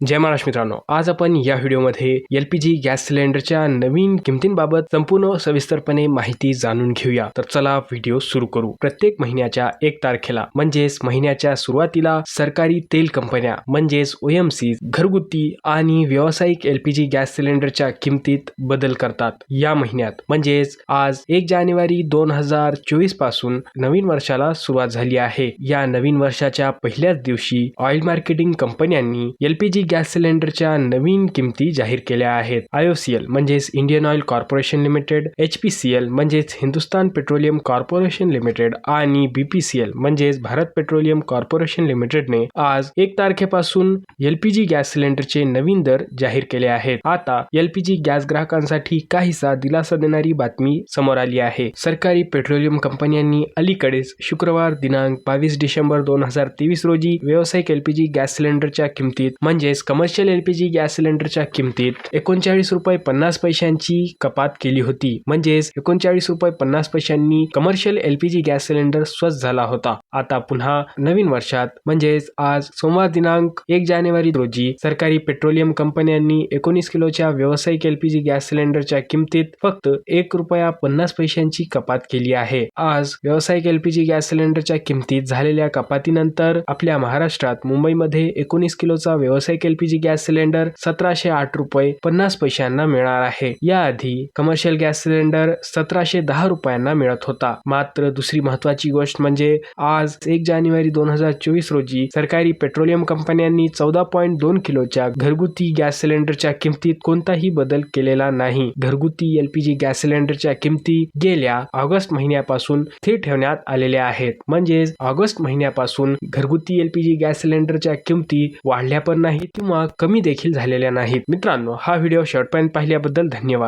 जय महाराष्ट्र मित्रांनो आज आपण या व्हिडिओमध्ये एल पी जी गॅस सिलेंडरच्या नवीन किमतींबाबत संपूर्ण सविस्तरपणे माहिती जाणून घेऊया. तर चला व्हिडिओ सुरू करू. प्रत्येक महिन्याच्या एक तारखेला म्हणजेच महिन्याच्या सुरुवातीला सरकारी तेल कंपन्या म्हणजेच ओएमसी घरगुती आणि व्यावसायिक एल पी जी गॅस सिलेंडरच्या किमतीत बदल करतात. या महिन्यात म्हणजेच आज एक जानेवारी दोन हजार चोवीसपासून नवीन वर्षाला सुरुवात झाली आहे. या नवीन वर्षाच्या पहिल्याच दिवशी ऑइल मार्केटिंग कंपन्यांनी एल पी जी गॅस सिलेंडरच्या नवीन किमती जाहीर केल्या आहेत. आयओसीएल म्हणजेच Indian Oil Corporation Limited H P C L म्हणजेच हिंदुस्तान पेट्रोलियम कॉर्पोरेशन लिमिटेड आणि बीपीसीएल म्हणजेच भारत पेट्रोलियम कॉर्पोरेशन लिमिटेडने आज एक तारखेपासून एलपीजी गॅस सिलेंडरचे नवीन दर जाहीर केले आहेत. आता एलपीजी गॅस ग्राहकांसाठी काहीसा दिलासा देणारी बातमी समोर आली आहे. सरकारी पेट्रोलियम कंपन्यांनी अलीकडेच शुक्रवार दिनांक बावीस डिसेंबर दोन हजार तेवीस रोजी व्यावसायिक एलपीजी गॅस सिलेंडरच्या किमतीत म्हणजेच कमर्शियल एलपीजी गॅस सिलेंडरच्या किमतीत एकोणचाळीस रुपये पन्नास पैशांची कपात केली होती. म्हणजेच एकोणचाळीस रुपये पन्नास पैशांनी कमर्शियल एलपीजी गॅस सिलेंडर स्वस्त झाला होता. आता पुन्हा नवीन वर्षात म्हणजेच आज सोमवार दिनांक एक जानेवारी रोजी सरकारी पेट्रोलियम कंपन्यांनी एकोणीस किलोच्या व्यावसायिक एलपीजी गॅस सिलेंडरच्या किमतीत फक्त एक रुपया पन्नास पैशांची कपात केली आहे. आज व्यावसायिक एलपीजी गॅस सिलेंडरच्या किमतीत झालेल्या कपातीनंतर आपल्या महाराष्ट्रात मुंबईमध्ये एकोणीस किलोचा व्यावसायिक एलपीजी गॅस सिलेंडर सतराशे आठ रुपये पन्नास पैशांना मिळणार आहे. याआधी कमर्शियल गॅस सिलेंडर सतराशे दहा रुपयांना मिळत होता. मात्र दुसरी महत्वाची गोष्ट म्हणजे आज एक जानेवारी दोन हजार चोवीस रोजी सरकारी पेट्रोलियम कंपन्यांनी चौदा पॉईंट दोन किलोच्या घरगुती गॅस सिलेंडरच्या किमतीत कोणताही बदल केलेला नाही. घरगुती एलपीजी गॅस सिलेंडरच्या किमती गेल्या ऑगस्ट महिन्यापासून स्थिर ठेवण्यात आलेल्या आहेत. म्हणजेच ऑगस्ट महिन्यापासून घरगुती एलपीजी गॅस सिलेंडरच्या किमती वाढल्या पण नाहीत. किंवा कमी देखील झालेल्या नाहीत. मित्रांनो हा व्हिडिओ शेवटपर्यंत पाहिल्याबद्दल धन्यवाद.